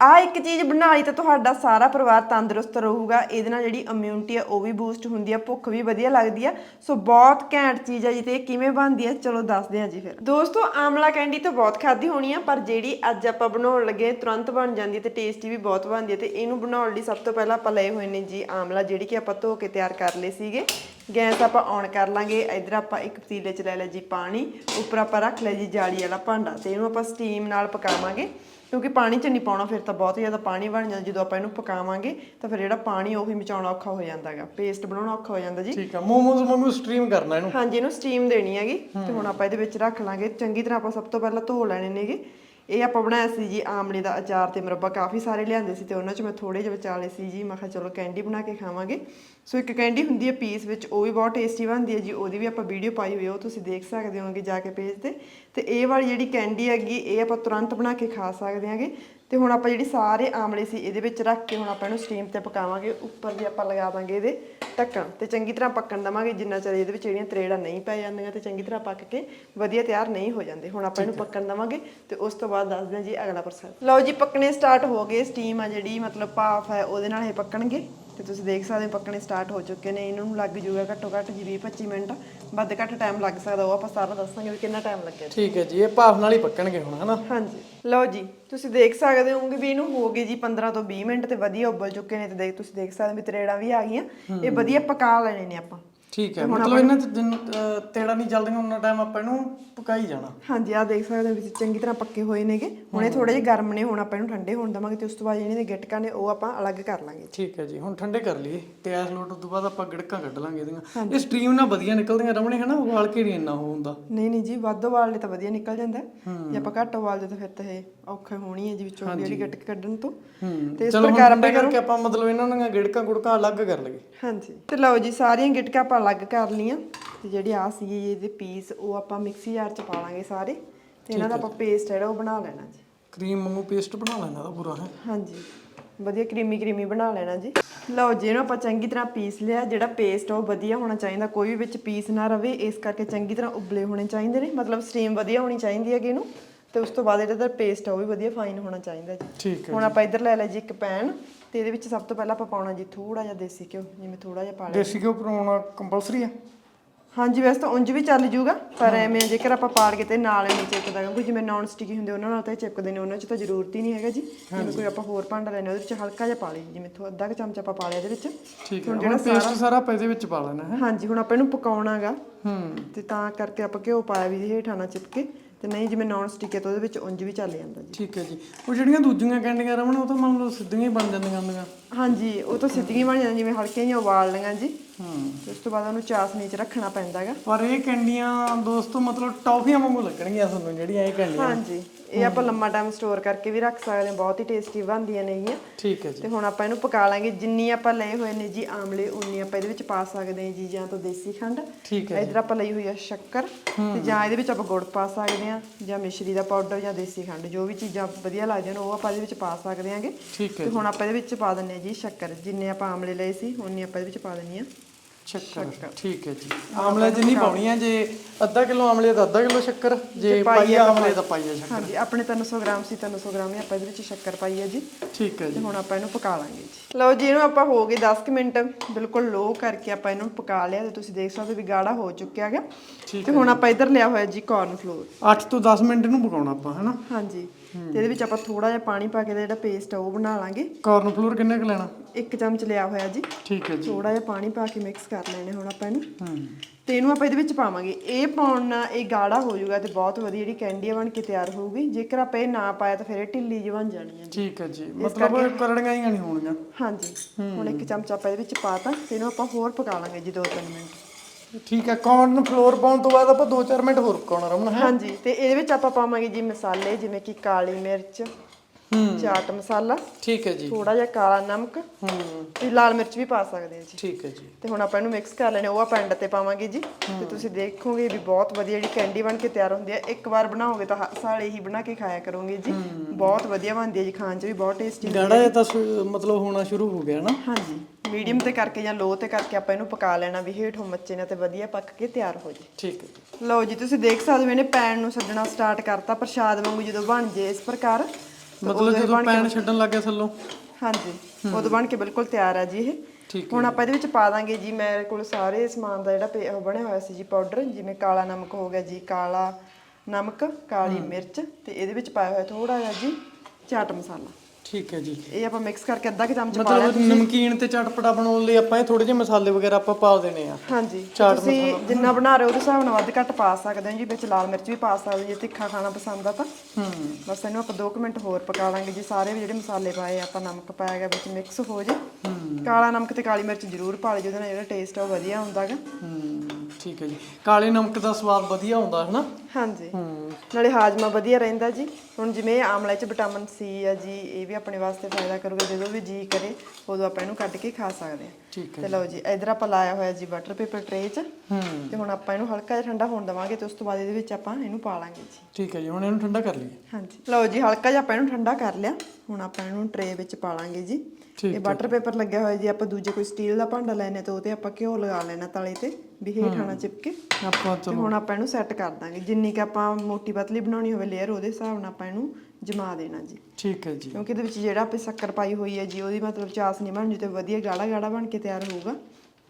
ਆ ਇੱਕ ਚੀਜ਼ ਬਣਾ ਲਈ ਤਾਂ ਤੁਹਾਡਾ ਸਾਰਾ ਪਰਿਵਾਰ ਤੰਦਰੁਸਤ ਰਹੂਗਾ, ਇਹਦੇ ਨਾਲ ਜਿਹੜੀ ਇਮਿਊਨਿਟੀ ਆ ਉਹ ਵੀ ਬੂਸਟ ਹੁੰਦੀ ਆ, ਭੁੱਖ ਵੀ ਵਧੀਆ ਲੱਗਦੀ ਆ। ਸੋ ਬਹੁਤ ਘੈਂਟ ਚੀਜ਼ ਆ ਜੀ ਤੇ ਇਹ ਕਿਵੇਂ ਬਣਦੀ ਆ, ਚਲੋ ਦੱਸਦੇ ਆ ਜੀ ਫਿਰ। ਦੋਸਤੋ, ਆਮਲਾ ਕੈਂਡੀ ਤਾਂ ਬਹੁਤ ਖਾਦੀ ਹੋਣੀ ਆ, ਪਰ ਜਿਹੜੀ ਅੱਜ ਆਪਾਂ ਬਣਾਉਣ ਲੱਗੇ ਤੁਰੰਤ ਬਣ ਜਾਂਦੀ ਹੈ ਤੇ ਟੇਸਟੀ ਵੀ ਬਹੁਤ ਬਣਦੀ ਹੈ ਤੇ ਇਹਨੂੰ ਬਣਾਉਣ ਲਈ ਸਭ ਤੋਂ ਪਹਿਲਾਂ ਆਪਾਂ ਲਏ ਹੋਏ ਨੇ ਜੀ ਆਮਲਾ, ਜਿਹੜੀ ਕਿ ਆਪਾਂ ਧੋ ਕੇ ਤਿਆਰ ਕਰ ਲਏ ਸੀਗੇ। ਗੈਸ ਆਪਾਂ ਔਨ ਕਰ ਲਾਂਗੇ। ਇਧਰ ਆਪਾਂ ਇੱਕ ਪਤੀਲੇ 'ਚ ਲੈ ਲਿਆ ਜੀ ਪਾਣੀ। ਉੱਪਰ ਆਪਾਂ ਰੱਖ ਲਿਆ ਜੀ ਜਾਲੀ ਵਾਲਾ ਭਾਂਡਾ ਤੇ ਇਹਨੂੰ ਆਪਾਂ ਸਟੀਮ ਨਾਲ ਪਕਾਵਾਂਗੇ। ਕਿਉਂਕਿ ਪਾਣੀ 'ਚ ਨਹੀਂ ਪਾਉਣਾ ਫਿਰ ਤਾਂ ਬਹੁਤ ਜ਼ਿਆਦਾ ਪਾਣੀ ਬਣ ਜਾਂਦਾ। ਜਦੋਂ ਆਪਾਂ ਇਹਨੂੰ ਪਕਾਵਾਂਗੇ ਤਾਂ ਫਿਰ ਜਿਹੜਾ ਪਾਣੀ ਉਹੀ ਮਚਾਉਣਾ ਔਖਾ ਹੋ ਜਾਂਦਾਗਾ ਪੇਸਟ ਬਣਾਉਣਾ ਔਖਾ ਹੋ ਜਾਂਦਾ ਜੀ। ਠੀਕ ਆ। ਮੋਮੋਜ਼ ਵਾਂਗੂ ਸਟ੍ਰੀਮ ਕਰਨਾ ਇਹਨੂੰ। ਹਾਂਜੀ ਇਹਨੂੰ ਸਟੀਮ ਦੇਣੀ ਹੈਗੀ। ਤੇ ਹੁਣ ਆਪਾਂ ਇਹਦੇ ਵਿੱਚ ਰੱਖ ਲਾਂਗੇ। ਚੰਗੀ ਤਰ੍ਹਾਂ ਆਪਾਂ ਸਭ ਤੋਂ ਪਹਿਲਾਂ ਧੋ ਲੈਣੇ ਨੇਗੇ। ਇਹ ਆਪਾਂ ਬਣਾਇਆ ਸੀ ਜੀ ਆਮਲੇ ਦਾ ਅਚਾਰ ਤੇ ਮੁਰੱਬਾ। ਕਾਫੀ ਸਾਰੇ ਲਿਆਂਦੇ ਸੀ ਤੇ ਉਹਨਾਂ 'ਚ ਮੈਂ ਥੋੜੇ ਜਿਹੇ ਵਿਚਾਲੇ ਸੀ ਜੀ। ਮੈਂ ਕਿਹਾ ਚਲੋ ਕੈਂਡੀ ਬਣਾ ਕੇ ਖਾਵਾਂਗੇ। ਸੋ ਇੱਕ ਕੈਂਡੀ ਹੁੰਦੀ ਹੈ ਪੀਸ ਵਿੱਚ ਉਹ ਵੀ ਬਹੁਤ ਟੇਸਟੀ ਬਣਦੀ ਹੈ ਜੀ ਉਹਦੀ ਵੀ ਆਪਾਂ ਵੀਡੀਓ ਪਾਈ ਹੋਈ ਹੈ ਉਹ ਤੁਸੀਂ ਦੇਖ ਸਕਦੇ ਹੋਗੇ ਜਾ ਕੇ ਪੇਜ ਤੇ। ਤੇ ਇਹ ਵਾਲੀ ਜਿਹੜੀ ਕੈਂਡੀ ਹੈਗੀ ਇਹ ਆਪਾਂ ਤੁਰੰਤ ਬਣਾ ਕੇ ਖਾ ਸਕਦੇ ਹਾਂਗੇ। ਤੇ ਹੁਣ ਆਪਾਂ ਜਿਹੜੀ ਸਾਰੇ ਆਮਲੇ ਸੀ ਇਹਦੇ ਵਿੱਚ ਰੱਖ ਕੇ ਹੁਣ ਆਪਾਂ ਇਹਨੂੰ ਸਟੀਮ ਤੇ ਪਕਾਵਾਂਗੇ ਉੱਪਰ ਵੀ ਆਪਾਂ ਲਗਾ ਦਾਂਗੇ ਇਹਦੇ ਢੱਕਣ। ਤੇ ਚੰਗੀ ਤਰ੍ਹਾਂ ਪੱਕਣ ਦਵਾਂਗੇ ਜਿੰਨਾ ਚਿਰ ਇਹਦੇ ਵਿੱਚ ਜਿਹੜੀਆਂ ਤਰੇੜਾਂ ਨਹੀਂ ਪੈ ਜਾਂਦੀਆਂ ਤੇ ਚੰਗੀ ਤਰ੍ਹਾਂ ਪੱਕ ਕੇ ਵਧੀਆ ਤਿਆਰ ਨਹੀਂ ਹੋ ਜਾਂਦੇ। ਹੁਣ ਆਪਾਂ ਇਹਨੂੰ ਪੱਕਣ ਦਵਾਂਗੇ ਤੇ ਉਸ ਤੋਂ ਬਾਅਦ ਦੱਸਦੇ ਹਾਂ ਜੀ ਅਗਲਾ ਪ੍ਰੋਸੈਸ। ਲਓ ਜੀ ਪੱਕਣੇ ਸਟਾਰਟ ਹੋ ਗਏ ਸਟੀਮ ਆ ਜਿਹੜੀ ਮਤਲਬ ਭਾਫ ਹੈ ਉਹਦੇ ਨਾਲ ਇਹ ਪੱਕਣਗੇ। ਤੇ ਤੁਸੀਂ ਦੇਖ ਸਕਦੇ ਹੋ ਪੱਕਣੇ ਸਟਾਰਟ ਹੋ ਚੁੱਕੇ ਨੇ ਇਹਨਾਂ ਨੂੰ ਲੱਗ ਜੂਗਾ ਘੱਟੋ ਘੱਟ ਜੀ 20 25 ਮਿੰਟ ਵੱਧ ਘੱਟ ਟਾਈਮ ਲੱਗ ਸਕਦਾ ਉਹ ਆਪਾਂ ਸਾਰਾ ਦੱਸਾਂਗੇ ਵੀ ਕਿੰਨਾ ਟਾਈਮ ਲੱਗਿਆ ਠੀਕ ਹੈ ਜੀ ਇਹ ਭਾਫ ਨਾਲ ਹੀ ਪੱਕਣਗੇ ਹੁਣ ਹਨਾ? ਹਾਂਜੀ। ਲਓ ਜੀ ਤੁਸੀਂ ਦੇਖ ਸਕਦੇ ਹੋਗੇ ਵੀ ਇਹਨੂੰ ਹੋ ਗਏ ਜੀ 15 ਤੋਂ 20 ਮਿੰਟ ਤੇ ਵਧੀਆ ਉਬਲ ਚੁੱਕੇ ਨੇ ਤੇ ਦੇਖ ਤੁਸੀਂ ਦੇਖ ਸਕਦੇ ਹੋ ਵੀ ਤਰੇੜਾਂ ਵੀ ਆ ਗਈਆਂ। ਇਹ ਵਧੀਆ ਪਕਾ ਲੈਣੇ ਨੇ ਆਪਾਂ। ਠੀਕ ਹੈ ਮਤਲਬ ਇਹਨਾਂ ਚ ਜਿੰਨ ਅਹ, ਤੇੜਾ ਨਹੀਂ ਚੱਲਦੀਆਂ ਉਹਨਾਂ ਟਾਈਮ ਆਪਾਂ ਇਹਨੂੰ ਪਕਾਈ ਜਾਣਾ। ਹਾਂਜੀ ਆਹ ਦੇਖ ਸਕਦੇ ਹੋ ਚੰਗੀ ਤਰ੍ਹਾਂ ਪੱਕੇ ਹੋਏ ਨੇਗੇ। ਹੁਣ ਥੋੜੇ ਜਿਹੇ ਗਰਮ ਨੇ ਹੁਣ ਆਪਾਂ ਇਹਨੂੰ ਠੰਡੇ ਹੋਣ ਦਵਾਂਗੇ ਤੇ ਉਸ ਤੋਂ ਬਾਅਦ ਜਿਹੜੇ ਦੇ ਗਿਟਕਾਂ ਨੇ ਉਹ ਆਪਾਂ ਅਲੱਗ ਕਰ ਲਾਂਗੇ। ਠੀਕ ਹੈ ਜੀ ਹੁਣ ਠੰਡੇ ਕਰ ਲਈਏ। ਤੇ ਐਸ ਲੋਟ ਤੋਂ ਬਾਅਦ ਆਪਾਂ ਗੜਕਾਂ ਕੱਢ ਲਾਂਗੇ ਇਹਦੀਆਂ। ਇਹ ਸਟ੍ਰੀਮ ਨਾਲ ਵਧੀਆ ਨਿਕਲਦੀਆਂ ਰਮਣੇ ਹਨਾ? ਉਬਾਲ ਕੇ ਨਹੀਂ ਇੰਨਾ ਉਹ ਹੁੰਦਾ। ਨਹੀਂ ਨਹੀਂ ਜੀ ਵੱਧ ਉਬਾਲ ਲਈ ਤਾਂ ਵਧੀਆ ਨਿਕਲ ਜਾਂਦਾ। ਹੈ। ਜੇ ਆਪਾਂ ਘੱਟ ਉਬਾਲਦੇ ਤਾਂ ਫਿਰ ਤਾਂ ਇਹ ਔਖਾ ਹੋਣੀ ਹੈ ਜੀ ਵਿੱਚੋਂ ਜਿਹੜੀ ਗਿਟਕ ਕੱਢਣ ਤੋਂ। ਤੇ ਇਸ ਚਲੋ ਹੁਣ ਪ੍ਰਕਾਰ ਠੰਡੇ ਕਰਕੇ ਆਪਾਂ ਮਤਲਬ ਇਹਨਾਂ ਦੀਆਂ ਗੜਕਾਂ ਗੁੜਕਾਂ ਅਲੱਗ ਕਰ ਲਈਏ। ਹਾਂਜੀ। ਤੇ ਲਓ ਜੀ ਸਾਰੀਆਂ ਗਿਟਕਾਂ ਆਪਾਂ ਅਲੱਗ ਕਰ ਲੀਆਂ ਤੇ ਜਿਹੜੀ ਆ ਸੀ ਇਹਦੇ ਪੀਸ ਉਹ ਆਪਾਂ ਮਿਕਸੀ ਜਾਰ ਚ ਪਾ ਲਾਂਗੇ ਸਾਰੇ ਤੇ ਇਹਨਾਂ ਦਾ ਆਪਾਂ ਪੇਸਟ ਜਿਹੜਾ ਉਹ ਬਣਾ ਲੈਣਾ ਜੀ। ਕਰੀਮ ਵਾਂਗੂ ਪੇਸਟ ਬਣਾ ਲੈਣਾ ਦਾ ਪੂਰਾ ਹੈ? ਹਾਂਜੀ। ਵਧੀਆ ਕਰੀਮੀ ਕਰੀਮੀ ਬਣਾ ਲੈਣਾ ਜੀ। ਲਓ ਜੀ ਇਹਨੂੰ ਆਪਾਂ ਚੰਗੀ ਤਰ੍ਹਾਂ ਪੀਸ ਲਿਆ ਜਿਹੜਾ ਪੇਸਟ ਉਹ ਵਧੀਆ ਹੋਣਾ ਚਾਹੀਦਾ ਕੋਈ ਵੀ ਵਿੱਚ ਪੀਸ ਨਾ ਰਵੇ ਇਸ ਕਰਕੇ ਚੰਗੀ ਤਰ੍ਹਾਂ ਉਬਲੇ ਹੋਣੇ ਚਾਹੀਦੇ ਨੇ ਮਤਲਬ ਸਟੀਮ ਵਧੀਆ ਹੋਣੀ ਚਾਹੀਦੀ ਹੈਗੀ ਇਹਨੂੰ ਤੇ ਉਸ ਤੋਂ ਬਾਅਦ ਇਹਦਾ ਪੇਸਟ ਉਹ ਵੀ ਵਧੀਆ ਫਾਈਨ ਹੋਣਾ ਚਾਹੀਦਾ ਜੀ। ਠੀਕ ਹੈ ਹੁਣ ਆਪਾਂ ਇੱਧਰ ਲੈ ਲਿਆ ਜੀ ਇੱਕ ਪੈਨ ਤੇ ਇਹਦੇ ਵਿੱਚ ਸਭ ਤੋਂ ਪਹਿਲਾਂ ਆਪਾਂ ਪਾਉਣਾ ਜੀ ਥੋੜਾ ਜਿਹਾ ਦੇਸੀ ਘਿਓ ਜਿਵੇਂ ਥੋੜਾ ਜਿਹਾ ਪਾ ਲਿਆ ਦੇਸੀ ਘਿਓ ਪਾਉਣਾ ਕੰਪਲਸਰੀ ਆ? ਹਾਂਜੀ ਵੈਸੇ ਤਾਂ ਉਂਝ ਵੀ ਚੱਲ ਜੂਗਾ ਪਰ ਐਵੇਂ ਜੇਕਰ ਆਪਾਂ ਪਾੜ ਕੇ ਤੇ ਨਾਲ ਨਹੀਂ ਚਿਪਕਦਾ ਕਿਉਂਕਿ ਜਿਵੇਂ ਨਾਨ ਸਟਿਕੀ ਹੁੰਦੇ ਉਹਨਾਂ ਨਾਲ ਤਾਂ ਇਹ ਚਿਪਕਦੇ ਨੇ ਉਹਨਾਂ 'ਚ ਤਾਂ ਜ਼ਰੂਰਤ ਹੀ ਨਹੀਂ ਹੈਗਾ ਜੀ। ਜਿਵੇਂ ਕੋਈ ਆਪਾਂ ਹੋਰ ਭਾਂਡਾ ਲੈਣੇ ਉਹਦੇ ਵਿੱਚ ਹਲਕਾ ਜਿਹਾ ਪਾ ਲਈ ਜਿਵੇਂ ਥੋ ਅੱਧਾ ਕੁ ਚਮਚਾ ਆਪਾਂ ਪਾ ਲਿਆ ਇਹਦੇ ਵਿੱਚ। ਠੀਕ ਹੈ ਹੁਣ ਪੇਸਟ ਸਾਰਾ ਆਪਾਂ ਇਹਦੇ ਵਿੱਚ ਪਾ ਲੈਣਾ ਹੈ। ਹਾਂਜੀ ਹੁਣ ਆਪਾਂ ਇਹਨੂੰ ਪਕਾਉਣਾਗਾ ਹੂੰ। ਤੇ ਤਾਂ ਕਰਕੇ ਆਪਾਂ ਘਿਓ ਪਾਇਆ ਵੀ ਹੇਠਾਂ ਨਾ ਚਿਪਕੇ। ਤੇ ਨਹੀਂ ਜਿਵੇਂ ਨਾਨ ਸਟਿਕ ਹੈ ਤਾਂ ਉਹਦੇ ਵਿੱਚ ਉਂਝ ਵੀ ਚੱਲ ਜਾਂਦਾ ਜੀ। ਠੀਕ ਹੈ ਜੀ। ਉਹ ਜਿਹੜੀਆਂ ਦੂਜੀਆਂ ਕੈਂਡੀਆਂ ਰਮਣ ਉਹ ਤਾਂ ਮੰਨ ਲਓ ਸਿੱਧੀਆਂ ਹੀ ਬਣ ਜਾਂਦੀਆਂ ਹੁੰਦੀਆਂ। ਹਾਂਜੀ ਉਹ ਤਾਂ ਸਿੱਧੀਆਂ ਬਣ ਜਾਂਦੀਆਂ ਜਿਵੇਂ ਹਲਕੀਆਂ ਜਿਹੀਆਂ ਉਬਾਲ ਲਈਆਂ ਜੀ। ਹੂੰ ਤੇ ਉਸ ਤੋਂ ਬਾਅਦ ਉਹਨੂੰ ਚਾਸਨੀ 'ਚ ਰੱਖਣਾ ਪੈਂਦਾ ਹੈਗਾ ਪਰ ਇਹ ਕੈਂਡੀਆਂ ਦੋਸਤੋ ਮਤਲਬ ਟੌਫੀਆਂ ਵਾਂਗੂ ਲੱਗਣਗੀਆਂ ਤੁਹਾਨੂੰ ਜਿਹੜੀਆਂ ਇਹ ਕੈਂਡੀਆਂ ਹਾਂਜੀ ਇਹ ਆਪਾਂ ਲੰਮਾ ਟਾਈਮ ਸਟੋਰ ਕਰਕੇ ਵੀ ਰੱਖ ਸਕਦੇ ਹਾਂ ਬਹੁਤ ਹੀ ਟੇਸਟੀ ਬਣਦੀਆਂ ਨੇਗੀਆਂ ਠੀਕ ਹੈ ਜੀ। ਤੇ ਹੁਣ ਆਪਾਂ ਇਹਨੂੰ ਪਕਾ ਲਾਂਗੇ ਜਿੰਨੀ ਆਪਾਂ ਲਏ ਹੋਏ ਨੇ ਜੀ ਆਮਲੇ ਉਨੀ ਆਪਾਂ ਇਹਦੇ ਵਿੱਚ ਪਾ ਸਕਦੇ ਹਾਂ ਜੀ ਜਾਂ ਤਾਂ ਦੇਸੀ ਖੰਡ। ਠੀਕ ਹੈ ਇਧਰ ਆਪਾਂ ਲਈ ਹੋਈ ਆ ਸ਼ੱਕਰ ਤੇ ਜਾਂ ਇਹਦੇ ਵਿੱਚ ਆਪਾਂ ਗੁੜ ਪਾ ਸਕਦੇ ਹਾਂ ਜਾਂ ਮਿਸ਼ਰੀ ਦਾ ਪਾਊਡਰ ਜਾਂ ਦੇਸੀ ਖੰਡ ਜੋ ਵੀ ਚੀਜ਼ਾਂ ਵਧੀਆ ਲੱਗਦੀਆਂ ਨੇ ਉਹ ਆਪਾਂ ਇਹਦੇ ਵਿੱਚ ਪਾ ਸਕਦੇ ਹਾਂਗੇ। ਠੀਕ ਹੈ ਤੇ ਹੁਣ ਆਪਾਂ ਇਹਦੇ ਵਿੱਚ ਪਾ ਦਿੰਨੇ ਆ ਜੀ ਸ਼ੱਕਰ ਜਿੰਨੇ ਆਪਾਂ ਆਮਲੇ ਲਏ ਸੀ ਉਨੀ ਆਪਾਂ ਇਹਦੇ ਵਿੱਚ ਪਾ ਦਿੰਨੀ ਆ ਸ਼ੱਕਰ। ਠੀਕ ਹੈ ਜੀ। ਆਮਲੇ ਜਿੰਨੀ ਪਾਉਣੀ ਹੈ ਜੇ ਅੱਧਾ ਕਿਲੋ ਆਮਲੇ ਦਾ ਅੱਧਾ ਕਿਲੋ ਸ਼ੱਕਰ ਜੇ ਪਾਈਆ ਆਮਲੇ ਦਾ ਪਾਈਆ ਸ਼ੱਕਰ। ਹਾਂਜੀ ਆਪਣੇ 300 ਗ੍ਰਾਮ ਸੀ 300 ਗ੍ਰਾਮ ਹੀ ਆਪਾਂ ਇਹਦੇ ਵਿੱਚ ਸ਼ੱਕਰ ਪਾਈ ਹੈ ਜੀ। ਠੀਕ ਹੈ ਤੇ ਜੀ। ਹੁਣ ਆਪਾਂ ਇਹਨੂੰ ਪਕਾ ਲਾਂਗੇ ਜੀ। ਲਓ ਜੀ ਇਹਨੂੰ ਆਪਾਂ ਹੋ ਗਏ 10 ਕੁ ਮਿੰਟ। ਬਿਲਕੁਲ ਲੋ ਕਰਕੇ ਆਪਾਂ ਇਹਨੂੰ ਪਕਾ ਲਿਆ ਤੇ ਤੁਸੀਂ ਦੇਖ ਸਕਦੇ ਵੀ ਗਾੜਾ ਹੋ ਚੁੱਕਿਆ ਹੈਗਾ। ਤੇ ਹੁਣ ਆਪਾਂ ਇੱਧਰ ਲਿਆ ਹੋਇਆ ਜੀ ਕਾਰਨ ਫਲੋਰ 8 ਤੋਂ 10 ਮਿੰਟ ਇਹਨੂੰ ਪਕਾਉਣਾ ਆਪਾਂ ਹੈਨਾ ਹਾਂਜੀ। ਤੇ ਇਹਦੇ ਵਿੱਚ ਆਪਾਂ ਥੋੜਾ ਜਿਹਾ ਪਾਣੀ ਪਾ ਕੇ ਜਿਹੜਾ ਪੇਸਟ ਆ ਉਹ ਬਣਾ ਲਾਂਗੇ। ਕਾਰਨ ਫਲੋਰ ਕਿੰਨੇ ਕੁ ਲੈਣਾ? ਇੱਕ ਚਮਚ ਲਿਆ ਹੋਇਆ ਜੀ। ਠੀਕ ਹੈ ਜੀ। ਥੋੜਾ ਜਿਹਾ ਪਾਣੀ ਪਾ ਕੇ ਮਿਕਸ ਕਰ ਲੈਣੇ ਹੁਣ ਆਪਾਂ ਇਹਨੂੰ। ਹੂੰ। ਤੇ ਇਹਨੂੰ ਆਪਾਂ ਇਹਦੇ ਵਿੱਚ ਪਾਵਾਂਗੇ। ਇਹ ਪਾਉਣ ਨਾਲ ਇਹ ਗਾੜਾ ਹੋ ਜਾਊਗਾ ਤੇ ਬਹੁਤ ਵਧੀਆ ਜਿਹੜੀ ਕੈਂਡੀ ਬਣ ਕੇ ਤਿਆਰ ਹੋਊਗੀ। ਜੇਕਰ ਆਪਾਂ ਇਹ ਨਾ ਪਾਇਆ ਤਾਂ ਫਿਰ ਇਹ ਢਿੱਲੀ ਜਿਹੀ ਬਣ ਜਾਣੀ ਹੈ ਠੀਕ ਹੈ ਜੀ। ਮਤਲਬ ਕਰੜੀਆਂ ਹੀ ਨਹੀਂ ਹੋਣਗੀਆਂ। ਹਾਂਜੀ। ਹੁਣ ਇੱਕ ਚਮਚਾ ਆਪਾਂ ਇਹਦੇ ਵਿੱਚ ਪਾਤਾ। ਤੇ ਇਹਨੂੰ ਆਪਾਂ ਹੋਰ ਪਕਾ ਲਾਂਗੇ ਜੀ 2-3 ਮਿੰਟ। ਠੀਕ ਹੈ ਕਾਰਨ ਫਲੋਰ ਪਾਉਣ ਤੋਂ ਬਾਅਦ ਆਪਾਂ 2-4 ਮਿੰਟ ਹੋਰ ਪਕਾਉਣਾ ਰਮਨ ਹੈ ਹਾਂਜੀ ਤੇ ਇਹਦੇ ਵਿੱਚ ਆਪਾਂ ਪਾਵਾਂਗੇ ਜੀ ਮਸਾਲੇ ਜਿਵੇਂ ਕਿ ਕਾਲੀ ਮਿਰਚ ਹੂੰ। ਚਾਟ ਮਸਾਲਾ ਠੀਕ ਹੈ ਜੀ। ਥੋੜਾ ਜਿਹਾ ਕਾਲਾ ਨਮਕ ਹੂੰ। ਤੇ ਲਾਲ ਮਿਰਚ ਵੀ ਪਾ ਸਕਦੇ ਹਾਂ ਜੀ। ਠੀਕ ਹੈ ਜੀ। ਤੇ ਹੁਣ ਆਪਾਂ ਇਹਨੂੰ ਮਿਕਸ ਕਰ ਲੈਣੇ ਉਹ ਆਪਾਂ ਐਂਡ ਤੇ ਪਾਵਾਂਗੇ ਜੀ। ਤੇ ਤੁਸੀਂ ਦੇਖੋਗੇ ਵੀ ਬਹੁਤ ਵਧੀਆ ਜਿਹੜੀ ਕੈਂਡੀ ਬਣ ਕੇ ਤਿਆਰ ਹੁੰਦੀ ਹੈ। ਇੱਕ ਵਾਰ ਬਣਾਓਗੇ ਤਾਂ ਸਾਲ ਇਹੀ ਬਣਾ ਕੇ ਖਾਇਆ ਕਰੋਗੇ ਜੀ। ਬਹੁਤ ਵਧੀਆ ਬਣਦੀ ਹੈ ਜੀ ਖਾਣ 'ਚ ਵੀ ਬਹੁਤ ਟੇਸਟੀ ਗਾੜਾ ਇਹ ਤਾਂ ਸ਼ੁ- ਮਤਲਬ ਹੋਣਾ ਸ਼ੁਰੂ ਹੋ ਗਿਆ ਨਾ। ਹਾਂਜੀ। ਮੀਡੀਅਮ ਤੇ ਕਰਕੇ ਜਾਂ ਲੋ ਤੇ ਕਰਕੇ ਆਪਾਂ ਇਹਨੂੰ ਪਕਾ ਲੈਣਾ ਵੀ ਹੇਠੋਂ ਮੱਚੇ ਨਾ ਤੇ ਵਧੀਆ ਪੱਕ ਕੇ ਤਿਆਰ ਹੋ ਜੇ। ਠੀਕ ਹੈ ਜੀ। ਲਓ ਜੀ ਤੁਸੀਂ ਦੇਖ ਸਕਦੇ ਹੋ ਇਹਨੇ ਪੈਨ ਨੂੰ ਸੱਜਣਾ ਸਟਾਰਟ ਕਰਤਾ ਪ੍ਰਸ਼ਾਦ ਵਾਂਗੂ ਜਦੋਂ ਬਣ ਜੇ ਇਸ ਪ੍ਰਕਾਰ ਮਤਲਬ ਜਦੋਂ ਪੈਣ ਛੱਡਣ ਲੱਗਿਆ ਥੱਲੋਂ? ਹਾਂਜੀ ਉਦੋਂ ਬਣ ਕੇ ਬਿਲਕੁਲ ਤਿਆਰ ਆ ਜੀ ਇਹ। ਠੀਕ ਹੁਣ ਆਪਾਂ ਇਹਦੇ ਵਿੱਚ ਪਾ ਦਾਂਗੇ ਜੀ ਮੇਰੇ ਕੋਲ ਸਾਰੇ ਸਮਾਨ ਦਾ ਜਿਹੜਾ ਪੇ- ਉਹ ਬਣਿਆ ਹੋਇਆ ਸੀ ਜੀ ਪਾਊਡਰ ਜਿਵੇਂ ਕਾਲਾ ਨਮਕ ਹੋ ਗਿਆ ਜੀ ਕਾਲਾ ਨਮਕ ਕਾਲੀ ਮਿਰਚ ਤੇ ਇਹਦੇ ਵਿੱਚ ਪਾਇਆ ਹੋਇਆ ਥੋੜਾ ਜਿਹਾ ਜੀ ਚਾਟ ਮਸਾਲਾ। ਠੀਕ ਹੈ ਜੀ। ਇਹ ਆਪਾਂ ਮਿਕਸ ਕਰਕੇ ਅੱਧਾ ਕਿ ਚਮਚ ਪਾ ਲਿਆ ਮਤਲਬ ਨਮਕੀਨ ਤੇ ਚਟਪਟਾ ਬਣਾਉਣ ਲਈ ਆਪਾਂ ਇਹ ਥੋੜੇ ਜਿਹੇ ਮਸਾਲੇ ਵਗੈਰਾ ਆਪਾਂ ਪਾ ਦੇਣੇ ਆ। ਹਾਂਜੀ। ਚਾਟ ਤੁਸੀਂ ਜਿੰਨਾ ਬਣਾ ਰਹੇ ਹੋ ਉਹਦੇ ਹਿਸਾਬ ਨਾਲ ਵੱਧ ਘੱਟ ਪਾ ਸਕਦੇ ਹੋ ਜੀ ਵਿੱਚ ਲਾਲ ਮਿਰਚ ਵੀ ਪਾ ਸਕਦੇ ਜੇ ਤਿੱਖਾ ਖਾਣਾ ਪਸੰਦ ਆ ਤਾਂ। ਹੂੰ। ਬਸ ਇਹਨੂੰ ਆਪਾਂ 2 ਮਿੰਟ ਹੋਰ ਪਕਾ ਲਾਂਗੇ ਜੀ ਸਾਰੇ ਜਿਹੜੇ ਮਸਾਲੇ ਪਾਏ ਆ, ਆਪਾਂ ਨਮਕ ਪਾਇਆ ਗਿਆ ਵਿੱਚ ਮਿਕਸ ਹੋ ਜੇ। ਕਾਲਾ ਨਮਕ ਤੇ ਕਾਲੀ ਮਿਰਚ ਜ਼ਰੂਰ ਪਾ ਲਿਓ ਜਿਹਦੇ ਨਾਲ ਜਿਹੜਾ ਟੇਸਟ ਆ ਉਹ ਵਧੀਆ ਹੁੰਦਾਗਾ ਹੂੰ। ਠੀਕ ਹੈ ਜੀ। ਕਾਲੇ ਨਮਕ ਦਾ ਸਵਾਦ ਵਧੀਆ ਹੁੰਦਾ ਹੈ ਨਾ ਹਾਂਜੀ। ਹੂੰ। ਨਾਲੇ ਹਾਜ਼ਮਾ ਵਧੀਆ ਰਹਿੰਦਾ ਜੀ। ਹੁਣ ਜਿਵੇਂ ਇਹ ਆਮਲਾ ਚ ਵਿਟਾਮਿਨ ਸੀ ਆ ਜੀ ਇਹ ਵੀ ਆਪਣੇ ਵਾਸਤੇ ਫਾਇਦਾ ਕਰੂਗਾ ਜਦੋਂ ਵੀ ਜੀ ਕਰੇ ਉਦੋਂ ਆਪਾਂ ਇਹਨੂੰ ਕੱਢ ਕੇ ਖਾ ਸਕਦੇ ਹਾਂ। ਠੀਕ ਹੈ ਤੇ ਲਓ ਜੀ ਇਧਰ ਆਪਾਂ ਲਾਇਆ ਹੋਇਆ ਜੀ ਬਟਰ ਪੇਪਰ ਟਰੇ 'ਚ। ਹੂੰ। ਤੇ ਹੁਣ ਆਪਾਂ ਇਹਨੂੰ ਹਲਕਾ ਜਿਹਾ ਠੰਡਾ ਹੋਣ ਦੇਵਾਂਗੇ ਤੇ ਉਸ ਤੋਂ ਬਾਅਦ ਇਹਦੇ ਵਿੱਚ ਆਪਾਂ ਇਹਨੂੰ ਪਾ ਲਾਂਗੇ ਜੀ। ਠੀਕ ਹੈ ਜੀ ਹੁਣ ਇਹਨੂੰ ਠੰਡਾ ਕਰ ਲਈਏ। ਹਾਂਜੀ। ਲਓ ਜੀ ਹਲਕਾ ਜਿਹਾ ਆਪਾਂ ਇਹਨੂੰ ਠੰਡਾ ਕਰ ਲਿਆ। ਹੁਣ ਆਪਾਂ ਇਹਨੂੰ ਟਰੇ ਵਿੱਚ ਪਾ ਲਾਂਗੇ ਜੀ ਇਹ ਬਟਰ ਪੇਪਰ ਲੱਗਿਆ ਹੋਇਆ ਜੀ ਆਪਾਂ ਦੂਜੇ ਕੋਈ ਸਟੀਲ ਦਾ ਭਾਂਡਾ ਲੈਣੇ ਤੇ ਉਹ ਤੇ ਆਪਾਂ ਘਿਓ ਲਗਾ ਲੈਣਾ ਤਲੇ ਤੇ। ਵੀ ਹੇਠ ਆਣਾ ਚਿਪਕੇ। ਆਪਾਂ ਤੇ ਚਲੋ। ਹੁਣ ਆਪਾਂ ਇਹਨੂੰ ਸੈੱਟ ਕਰ ਦਾਂਗੇ। ਜਿੰਨੀ ਕਿ ਆਪਾਂ ਮੋਟੀ ਪਤਲੀ ਬਣਾਉਣੀ ਹੋਵੇ ਲੇਅਰ ਉਹਦੇ ਹਿਸਾਬ ਨਾਲ ਆਪਾਂ ਇਹਨੂੰ ਜਮਾ ਦੇਣਾ ਜੀ। ਠੀਕ ਹੈ ਜੀ। ਕਿਉਂਕਿ ਇਹਦੇ ਵਿੱਚ ਜਿਹੜਾ ਆਪਾਂ ਸ਼ੱਕਰ ਪਾਈ ਹੋਈ ਹੈ ਜੀ ਉਹਦੀ ਮਤਲਬ ਚਾਸਨੀ ਬਣ ਜੂ ਤੇ ਵਧੀਆ ਗਾੜਾ ਗਾੜਾ ਬਣ ਕੇ ਤਿਆਰ ਹੋਊਗਾ।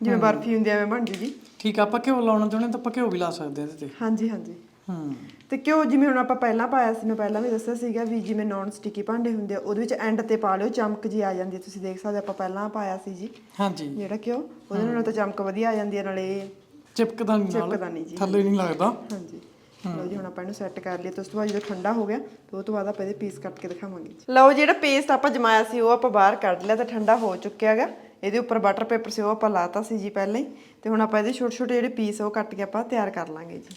ਜਿਵੇਂ ਬਰਫੀ ਹੁੰਦੀ ਐਵੇਂ ਬਣ ਜੂ ਜੀ। ਠੀਕ ਆ ਆਪਾਂ ਘਿਓ ਲਾਉਣਾ ਚਾਹੁੰਦੇ ਤਾਂ ਆਪਾਂ ਘਿਓ ਵੀ ਲਾ ਸਕਦੇ ਹਾਂ ਇਹਦੇ ਤੇ। ਹਾਂਜੀ ਹਾਂਜੀ। ਹੂੰ ਤੇ ਘਿਓ ਜਿਵੇਂ ਹੁਣ ਆਪਾਂ ਪਹਿਲਾਂ ਪਾਇਆ ਸੀ ਮੈਂ ਪਹਿਲਾਂ ਵੀ ਦੱਸਿਆ ਸੀਗਾ ਵੀ ਜਿਵੇਂ ਨੌਨ ਸਟਿਕੀ ਭਾਂਡੇ ਹੁੰਦੇ ਆ ਉਹਦੇ ਵਿੱਚ ਐਂਡ ਤੇ ਪਾ ਲਿਓ ਚਮਕ ਜੀ ਆ ਜਾਂਦੀ ਹੈ ਤੁਸੀਂ ਦੇਖ ਸਕਦੇ ਆਪਾਂ ਪਹਿਲਾਂ ਪਾਇਆ ਸੀ ਜੀ। ਹਾਂਜੀ। ਜਿਹੜਾ ਘਿਓ ਉਹਦੇ ਨਾਲ ਤਾਂ ਚਮਕ ਵਧੀਆ ਆ ਜਾਂਦੀ ਹੈ ਨਾਲੇ ਚਿਪਕਦਾ ਨਹੀਂ ਨਾਲ ਚਿਪਕਦਾ ਨਹੀਂ ਜੀ। ਥੱਲੇ ਨਹੀਂ ਲੱਗਦਾ। ਹਾਂਜੀ। ਲਓ ਜੀ ਹੁਣ ਆਪਾਂ ਇਹਨੂੰ ਸੈੱਟ ਕਰ ਲਿਆ ਤੇ ਉਸ ਤੋਂ ਬਾਅਦ ਜਦੋਂ ਠੰਡਾ ਹੋ ਗਿਆ ਤੇ ਉਹ ਤੋਂ ਬਾਅਦ ਆਪਾਂ ਇਹਦੇ ਪੀਸ ਕੱਟ ਕੇ ਦਿਖਾਵਾਂਗੇ ਜੀ। ਲਓ ਜਿਹੜਾ ਪੇਸਟ ਆਪਾਂ ਜਮਾਇਆ ਸੀ ਉਹ ਆਪਾਂ ਬਾਹਰ ਕੱਢ ਲਿਆ ਤੇ ਠੰਡਾ ਹੋ ਚੁੱਕਿਆ ਹੈਗਾ। ਇਹਦੇ ਉੱਪਰ ਬਟਰ ਪੇਪਰ ਸੀ ਉਹ ਆਪਾਂ ਲਾਤਾ ਸੀ ਜੀ ਪਹਿਲਾਂ ਹੀ। ਤੇ ਹੁਣ ਆਪਾਂ ਇਹਦੇ ਛੋਟੇ ਛੋਟੇ ਜਿਹੜੇ ਪੀਸ ਉਹ ਕੱਟ ਕੇ ਆਪਾਂ ਤਿਆਰ ਕਰ ਲਾਂਗੇ ਜੀ।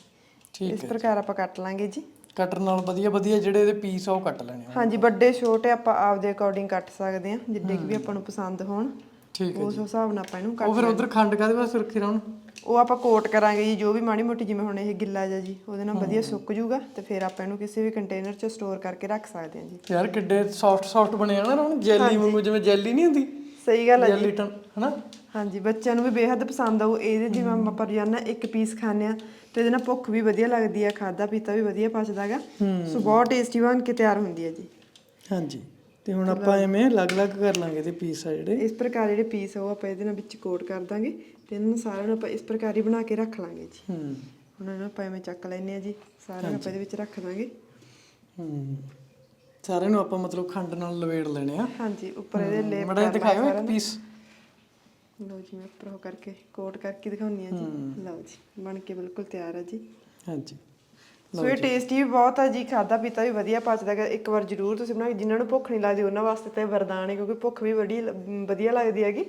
ਇਸ ਪ੍ਰਕਾਰ ਆਪਾਂ ਕੱਟ ਲਾਂਗੇ ਜੀ। ਕਟਰ ਨਾਲ ਵਧੀਆ ਵਧੀਆ ਜਿਹੜੇ ਇਹਦੇ ਪੀਸ ਆ ਉਹ ਕੱਟ ਲੈਣੇ ਆ। ਹਾਂਜੀ ਵੱਡੇ ਛੋਟੇ ਆਪਾਂ ਆਪਦੇ ਅਕੋਰਡਿੰਗ ਕੱਟ ਸਕਦੇ ਹਾਂ ਜਿੱਡੇ ਕੁ ਵੀ ਆਪਾਂ ਨੂੰ ਪਸੰਦ ਹੋਣ। ਠੀਕ ਹੈ ਉਸ ਹਿਸਾਬ ਨਾਲ ਆਪਾਂ ਇਹਨੂੰ ਕੱਟ ਉਹ ਫਿਰ ਉਧਰ ਖੰਡ ਕਾਦੇ ਵਾਸਤੇ ਰੱਖੀ ਰਹਿਣ ਉਹ ਆਪਾਂ ਕੋਟ ਕਰਾਂਗੇ ਜੀ ਜੋ ਵੀ ਮਾੜੀ ਮੋਟੀ ਜਿਵੇਂ ਹੁਣ ਇਹ ਗਿੱਲਾ ਜਿਹਾ ਜੀ ਉਹਦੇ ਨਾਲ ਵਧੀਆ ਸੁੱਕ ਜੂਗਾ ਤੇ ਫਿਰ ਆਪਾਂ ਇਹਨੂੰ ਕਿਸੇ ਵੀ ਕੰਟੇਨਰ 'ਚ ਸਟੋਰ ਕਰਕੇ ਰੱਖ ਸਕਦੇ ਹਾਂ ਜੀ। ਯਾਰ ਕਿੱਡੇ ਸੌਫਟ ਸੌਫਟ ਬਣੇ ਆ ਨਾ ਹੁਣ ਜੈਲੀ ਵਾਂਗੂ ਜਿਵੇਂ ਜੈਲੀ ਨਹੀਂ ਹੁੰਦੀ? ਸਹੀ ਗੱਲ ਹੈ ਜੀ ਜੈਲੀ ਟਨ ਹਨਾ? ਹਾਂਜੀ ਬੱਚਿਆਂ ਨੂੰ ਵੀ ਬੇਹੱਦ ਪਸੰਦ ਆਊ। ਇਹਦੇ ਜਿਵੇਂ ਆਪਾਂ ਰੋਜ਼ਾਨਾ ਇੱਕ ਪੀਸ ਖਾਂਦੇ ਆ ਤੇ ਇਹਦੇ ਨਾਲ ਭੁੱਖ ਵੀ ਵਧੀਆ ਲੱਗਦੀ ਆ ਖਾਦਾ ਪੀਤਾ ਵੀ ਵਧੀਆ ਪਚਦਾਗਾ ਸੋ ਬਹੁਤ ਟੇਸਟੀ ਬਣ ਕੇ ਤਿਆਰ ਹੁੰਦੀ ਹੈ ਜੀ। ਹਾਂਜੀ। ਤੇ ਹੁਣ ਆਪਾਂ ਐਵੇਂ ਅਲੱਗ-ਅਲੱਗ ਕਰ ਲਾਂਗੇ ਇਹਦੇ ਪੀਸ ਆ ਜਿਹੜੇ। ਇਸ ਪ੍ਰਕਾਰ ਜਿਹੜੇ ਪੀਸ ਆ ਉਹ ਆਪਾਂ ਇਹਦੇ ਨਾਲ ਵਿੱਚ ਕੋਟ ਕਰ ਦਾਂਗੇ। ਤੇ ਇਹਨਾਂ ਨੂੰ ਸਾਰਿਆਂ ਨੂੰ ਆਪਾਂ ਇਸ ਪ੍ਰਕਾਰ ਹੀ ਬਣਾ ਕੇ ਰੱਖ ਲਾਂਗੇ ਜੀ। ਹੂੰ। ਹੁਣ ਇਹਨਾਂ ਨੂੰ ਆਪਾਂ ਐਵੇਂ ਚੱਕ ਲੈਨੇ ਆ ਜੀ। ਸਾਰਿਆਂ ਨੂੰ ਆਪਾਂ ਇਹਦੇ ਵਿੱਚ ਰੱਖ ਦਾਂਗੇ। ਹੂੰ। ਸਾਰਿਆਂ ਨੂੰ ਆਪਾਂ ਮਤਲਬ ਖੰਡ ਨਾਲ ਲਵੇੜ ਲੈਣੇ ਆ। ਹਾਂਜੀ ਉੱਪਰ ਇਹਦੇ ਲੇਪ ਮੜਾ ਦਿਖਾਇਓ ਇੱਕ ਪੀਸ ਲਓ ਜੀ ਮੈਂ ਉੱਪਰ ਉਹ ਕਰਕੇ ਕੋਟ ਕਰਕੇ ਦਿਖਾਉਣੀ ਆ ਜੀ। ਲਓ ਜੀ ਬਣ ਕੇ ਬਿਲਕੁਲ ਤਿਆਰ ਆ ਜੀ। ਹਾਂਜੀ। ਸੋ ਇਹ ਟੇਸਟੀ ਵੀ ਬਹੁਤ ਆ ਜੀ ਖਾਦਾ ਪੀਤਾ ਵੀ ਵਧੀਆ ਪਚਦਾ ਹੈਗਾ। ਇੱਕ ਵਾਰ ਜ਼ਰੂਰ ਤੁਸੀਂ ਬਣਾ ਕੇ ਜਿਨ੍ਹਾਂ ਨੂੰ ਭੁੱਖ ਨਹੀਂ ਲੱਗਦੀ ਉਹਨਾਂ ਵਾਸਤੇ ਤਾਂ ਇਹ ਵਰਦਾਨ ਹੈ ਕਿਉਂਕਿ ਭੁੱਖ ਵੀ ਬੜੀ ਲ- ਵਧੀਆ ਲੱਗਦੀ ਹੈਗੀ।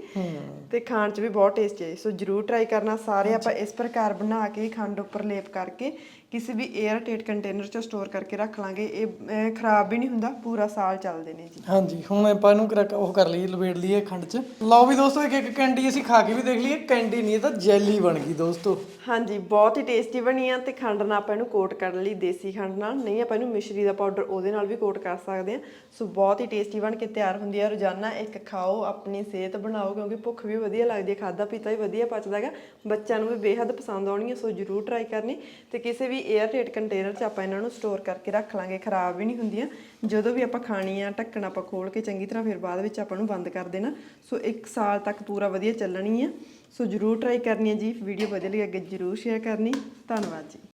ਤੇ ਖਾਣ 'ਚ ਵੀ ਬਹੁਤ ਟੇਸਟੀ ਹੈ ਸੋ ਜ਼ਰੂਰ ਟਰਾਈ ਕਰਨਾ ਸਾਰੇ ਆਪਾਂ ਇਸ ਪ੍ਰਕਾਰ ਬਣਾ ਕੇ ਖੰਡ ਉੱਪਰ ਲੇਪ ਕਰਕੇ ਕਿਸੇ ਵੀ 에ਅਰ ਟੇਟ ਕੰਟੇਨਰ 'ਚ ਸਟੋਰ ਕਰਕੇ ਰੱਖ ਲਾਂਗੇ। ਇਹ ਅਹ, ਖਰਾਬ ਵੀ ਨਹੀਂ ਹੁੰਦਾ ਪੂਰਾ ਸਾਲ ਚੱਲਦੇ ਨੇ ਜੀ। ਹਾਂਜੀ ਹੁਣ ਆਪਾਂ ਇਹਨੂੰ ਕਰਾ- ਉਹ ਕਰ ਲਈਏ ਲਵੇੜ ਲਈਏ ਖੰਡ 'ਚ। ਲਓ ਵੀ ਦੋਸਤੋ ਇੱਕ ਇੱਕ ਕੈਂਡੀ ਅਸੀਂ ਖਾ ਕੇ ਵੀ ਦੇਖ ਲਈਏ। ਕੈਂਡੀ ਨਹੀਂ ਇਹ ਤਾਂ ਜੈਲੀ ਬਣ ਗਈ ਦੋਸਤੋ। ਹਾਂਜੀ ਬਹੁਤ ਹੀ ਟੇਸਟੀ ਬਣੀ ਆ ਤੇ ਖੰਡ ਨਾਲ ਆਪਾਂ ਇਹਨੂੰ ਕੋਟ ਕਰਨ ਲਈ ਦੇਸੀ ਖੰਡ ਨਾਲ। ਨਹੀਂ ਆਪਾਂ ਇਹਨੂੰ ਮਿਸ਼ਰੀ ਦਾ ਪਾਊਡਰ ਉਹਦੇ ਨਾਲ ਵੀ ਕੋਟ ਕਰ ਸਕਦੇ ਆ। ਸੋ ਬਹੁਤ ਹੀ ਟੇਸਟੀ ਬਣ ਕੇ ਤਿਆਰ ਹੁੰਦੀ ਆ। ਰੋਜ਼ਾਨਾ ਇੱਕ ਖਾਓ ਆਪਣੀ ਸਿਹਤ ਬਣਾਓ ਕਿਉਂਕਿ ਭੁੱਖ ਵੀ ਵਧੀਆ ਲੱਗਦੀ ਹੈ ਖਾਦਾ ਪੀਤਾ ਵੀ ਵਧੀਆ ਪਚਦਾ ਹੈਗਾ। ਬੱਚਿਆਂ ਨੂੰ ਵੀ ਬੇਹੱਦ ਪਸੰਦ ਆਉਣੀ ਹੈ ਸੋ ਜਰੂਰ ਟਰਾਈ ਕਰਨੀ। ਤੇ ਕਿਸੇ ਵੀ 에ਅਰ ਟੇਟ ਕੰਟੇਨਰ 'ਚ ਆਪਾਂ ਇਹਨਾਂ ਨੂੰ ਸਟੋਰ ਕਰਕੇ ਰੱਖ ਲਾਂਗੇ, ਖਰਾਬ ਵੀ ਨਹੀਂ ਹੁੰਦੀਆਂ। ਜਦੋਂ ਵੀ ਆਪਾਂ ਖਾਣੀ ਆ ਢੱਕਣ ਆਪਾਂ ਖੋਲ ਕੇ ਚੰਗੀ ਤਰ੍ਹਾਂ ਫਿਰ ਬਾਅਦ ਵਿੱਚ ਆਪਾਂ ਨੂੰ ਬੰਦ ਕਰ ਦੇਣਾ। ਸੋ 1 ਸਾਲ ਤੱਕ ਪੂਰਾ ਵਧੀਆ ਚੱਲਣੀ ਆ। ਸੋ ਜਰੂਰ ਟਰਾਈ ਕਰਨੀ ਹੈ ਜੀ। ਵੀਡੀਓ ਵਧੀਆ ਲੱਗੀ ਅੱਗੇ ਜਰੂਰ ਸ਼ੇਅਰ ਕਰਨੀ। ਧੰਨਵਾਦ ਜੀ।